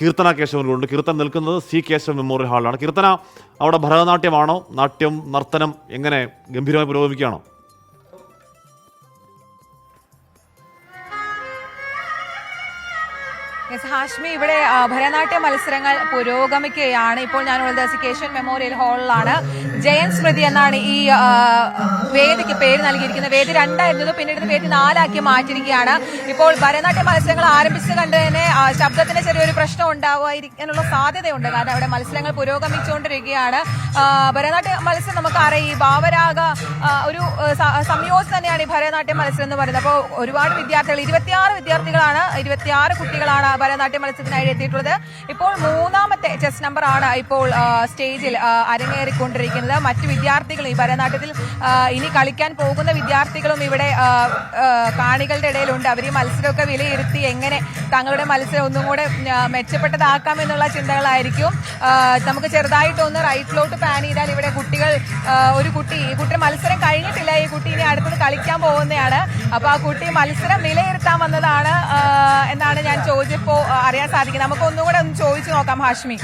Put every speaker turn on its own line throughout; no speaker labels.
കീർത്തന കേശവനിലുണ്ട്. കീർത്തൻ നിൽക്കുന്നത് C Kesava memorial ഹാളിലാണ്. കീർത്തന അവിടെ ഭരതനാട്യമാണോ? നാട്യം നർത്തനം എങ്ങനെ ഗംഭീരമായി പുരോഗമിക്കുകയാണോ?
ഹാഷ്മി ഇവിടെ ഭരതനാട്യ മത്സരങ്ങൾ പുരോഗമിക്കുകയാണ്. ഇപ്പോൾ ഞാനുള്ളത് സിക്കേഷൻ മെമ്മോറിയൽ ഹാളിലാണ്. ജയൻ സ്മൃതി എന്നാണ് ഈ വേദിക്ക് പേര് നൽകിയിരിക്കുന്നത്. വേദി രണ്ടായിരുന്നു പിന്നീട് വേദി നാലാക്കി മാറ്റിയിരിക്കുകയാണ്. ഇപ്പോൾ ഭരതനാട്യ മത്സരങ്ങൾ ആരംഭിച്ചു കണ്ട് തന്നെ ശബ്ദത്തിന് ചെറിയൊരു പ്രശ്നം ഉണ്ടാവാതിരിക്കാനുള്ള സാധ്യതയുണ്ട്. കാരണം അവിടെ മത്സരങ്ങൾ പുരോഗമിച്ചുകൊണ്ടിരിക്കുകയാണ്. ഭരതനാട്യ മത്സരം നമുക്കറിയാം. ഈ ഭാവരാഗ ഒരു സംയോജനം തന്നെയാണ് ഈ ഭരതനാട്യ മത്സരം എന്ന് പറയുന്നത്. അപ്പോൾ ഒരുപാട് വിദ്യാർത്ഥികൾ ഇരുപത്തിയാറ് വിദ്യാർത്ഥികളാണ് ഇരുപത്തിയാറ് കുട്ടികളാണ് ഭരതനാട്യ മത്സരത്തിനായി എത്തിയിട്ടുള്ളത്. ഇപ്പോൾ മൂന്നാമത്തെ ചെസ് നമ്പർ ആണ് ഇപ്പോൾ സ്റ്റേജിൽ അരങ്ങേറിക്കൊണ്ടിരിക്കുന്നത്. മറ്റു വിദ്യാർത്ഥികൾ ഈ ഭരതനാട്യത്തിൽ ഇനി കളിക്കാൻ പോകുന്ന വിദ്യാർത്ഥികളും ഇവിടെ കാണികളുടെ ഇടയിലുണ്ട്. അവർ ഈ മത്സരമൊക്കെ വിലയിരുത്തി എങ്ങനെ തങ്ങളുടെ മത്സരം ഒന്നും കൂടെ ആ, മെച്ചപ്പെട്ടതാക്കാം എന്നുള്ള ചിന്തകളായിരിക്കും നമുക്ക് ചെറുതായിട്ടൊന്ന് റൈറ്റിലോട്ട് പാൻ ചെയ്താൽ ഇവിടെ കുട്ടികൾ ഒരു കുട്ടി ഈ കുട്ടി മത്സരം കഴിഞ്ഞിട്ടില്ല. ഈ കുട്ടി ഇനി അടുത്തത് കളിക്കാൻ പോകുന്നതാണ്. അപ്പൊ ആ കുട്ടി മത്സരം വിലയിരുത്താൻ വന്നതാണ് എന്നാണ് ഞാൻ ചോദിച്ചപ്പോ അറിയാൻ സാധിക്കുന്നത്. നമുക്ക് ഒന്നുകൂടെ ഒന്ന് ചോദിച്ചു നോക്കാം ഹാഷ്മി.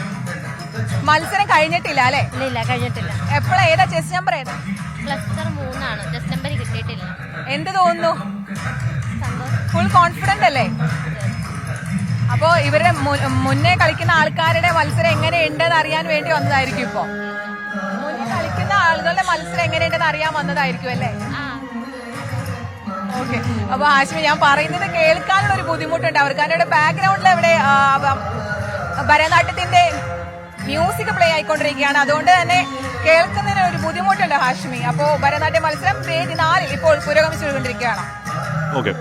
മത്സരം കഴിഞ്ഞിട്ടില്ല അല്ലെ?
ഇല്ല കഴിഞ്ഞിട്ടില്ല.
എപ്പോഴാ? ഏതാ? ചെസ് നമ്പർ ഏതാ?
ക്ലസ്റ്റർ മൂന്നാണ്. ജസ്റ്റ് നമ്പർ കിട്ടിയിട്ടില്ല.
എന്ത് തോന്നുന്നു? ഫുൾ കോൺഫിഡന്റ് അല്ലേ? ഇവരുടെ മുന്നേ കളിക്കുന്ന ആൾക്കാരുടെ മത്സരം എങ്ങനെയുണ്ടെന്ന് അറിയാൻ വേണ്ടി വന്നതായിരിക്കും ഇപ്പോ. മുന്നേ കളിക്കുന്ന ആളുകളുടെ മത്സരം എങ്ങനെയുണ്ടെന്ന് അറിയാൻ വന്നതായിരിക്കും അല്ലേ? ഓക്കെ. അപ്പൊ ആശ്മി ഞാൻ പറയുന്നത് കേൾക്കാനുള്ള ഒരു ബുദ്ധിമുട്ടുണ്ട്. അവർക്ക് അവരുടെ ബാക്ക്ഗ്രൗണ്ടിൽ എവിടെ ഭരതനാട്യത്തിന്റെ മ്യൂസിക് പ്ലേ ആയിക്കൊണ്ടിരിക്കുകയാണ്. അതുകൊണ്ട് തന്നെ കേൾക്കുന്നതിന് ഒരു ബുദ്ധിമുട്ടുണ്ട് ഹാഷ്മി. അപ്പോ ഭരതനാട്യ മത്സരം വേദി നാലിൽ ഇപ്പോൾ പുരോഗമിച്ചുകൊണ്ടിരിക്കുകയാണ്.
ഓക്കെ.